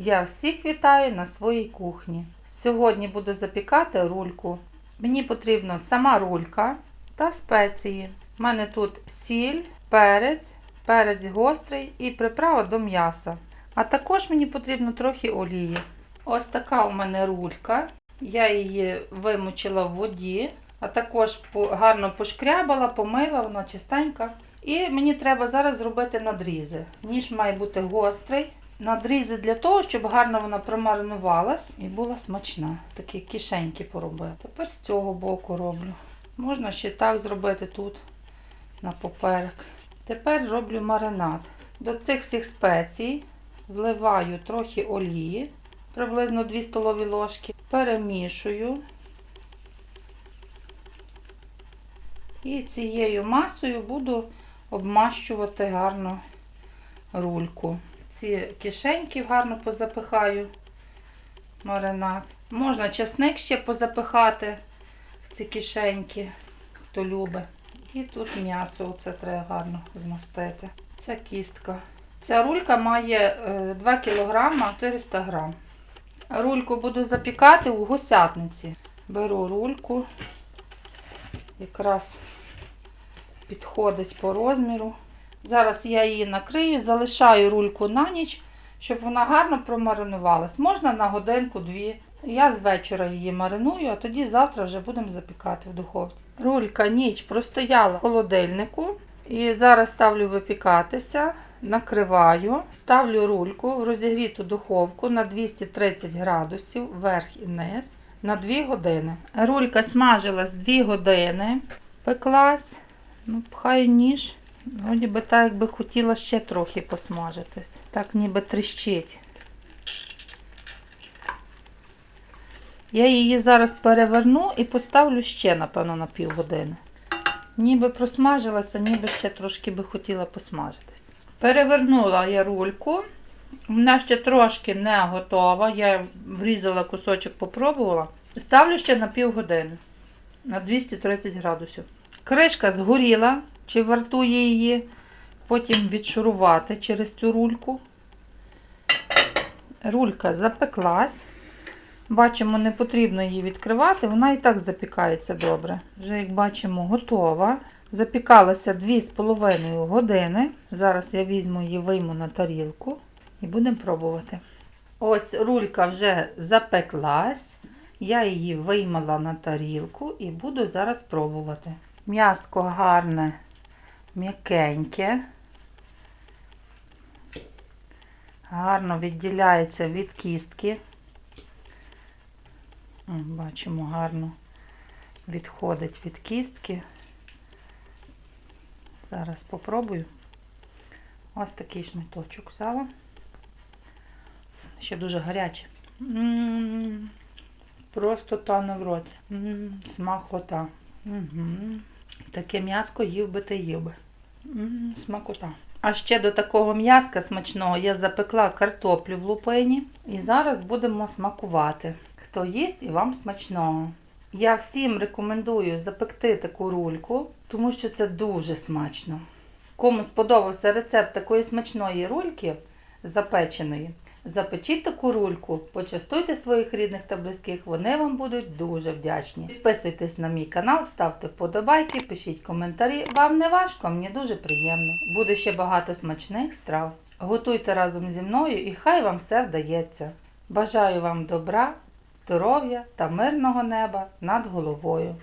Я всіх вітаю на своїй кухні. Сьогодні буду запікати рульку. Мені потрібна сама рулька та спеції. У мене тут сіль, перець, перець гострий і приправа до м'яса. А також мені потрібно трохи олії. Ось така у мене рулька. Я її вимочила в воді, а також гарно пошкрябала, помила, вона чистенька. І мені треба зараз зробити надрізи. Ніж має бути гострий. Надрізи для того, щоб гарно вона промаринувалась і була смачна. Такі кишеньки поробити. Тепер з цього боку роблю. Можна ще так зробити тут, на поперек. Тепер роблю маринад. До цих всіх спецій вливаю трохи олії, приблизно 2 столові ложки, перемішую. І цією масою буду обмащувати гарно рульку. Ці кишеньки гарно позапихаю маринад. Можна часник ще позапихати в ці кишеньки, хто любить. І тут м'ясо, оце треба гарно змастити. Це кістка. Ця рулька має е, 2 кг 400 г. Рульку буду запікати у гусятниці. Беру рульку, якраз підходить по розміру. Зараз я її накрию, залишаю рульку на ніч, щоб вона гарно промаринувалась. Можна на годинку-дві. Я з вечора її мариную, а тоді завтра вже будемо запікати в духовці. Рулька ніч простояла в холодильнику і зараз ставлю випікатися, накриваю, ставлю рульку в розігріту духовку на 230 градусів вверх і вниз на 2 години. Рулька смажилась 2 години, пеклась, ну, пхаю ніж. Вроді би так, якби хотіла ще трохи посмажитись. Так ніби тріщить. Я її зараз переверну і поставлю ще, напевно, на півгодини. Ніби просмажилася, ніби ще трошки би хотіла посмажитись. Перевернула я рульку. Вона ще трошки не готова. Я врізала кусочок, попробувала. Ставлю ще на півгодини на 230 градусів. Кришка згоріла, чи вартує її потім відшурувати через цю рульку. Рулька запеклась. Бачимо, не потрібно її відкривати, вона і так запікається добре. Вже, як бачимо, готова. Запікалася 2,5 години. Зараз я візьму її, вийму на тарілку і будемо пробувати. Ось рулька вже запеклась. Я її виймала на тарілку і буду зараз пробувати. М'яско гарне, м'якеньке. Гарно відділяється від кістки. Бачимо, гарно відходить від кістки. Зараз попробую. Ось такий шматочок взяла. Ще дуже гаряче. Просто тане в роті. М, Смакота. Угу. Таке м'яско їв би ти їв би. Смакота. А ще до такого м'язка смачного я запекла картоплю в лупині. І зараз будемо смакувати. Хто їсть і вам смачного. Я всім рекомендую запекти таку рульку, тому що це дуже смачно. Кому сподобався рецепт такої смачної рульки запеченої, запечіть таку рульку, почастуйте своїх рідних та близьких, вони вам будуть дуже вдячні. Підписуйтесь на мій канал, ставте вподобайки, пишіть коментарі. Вам не важко, мені дуже приємно. Буде ще багато смачних страв. Готуйте разом зі мною і хай вам все вдається. Бажаю вам добра, здоров'я та мирного неба над головою.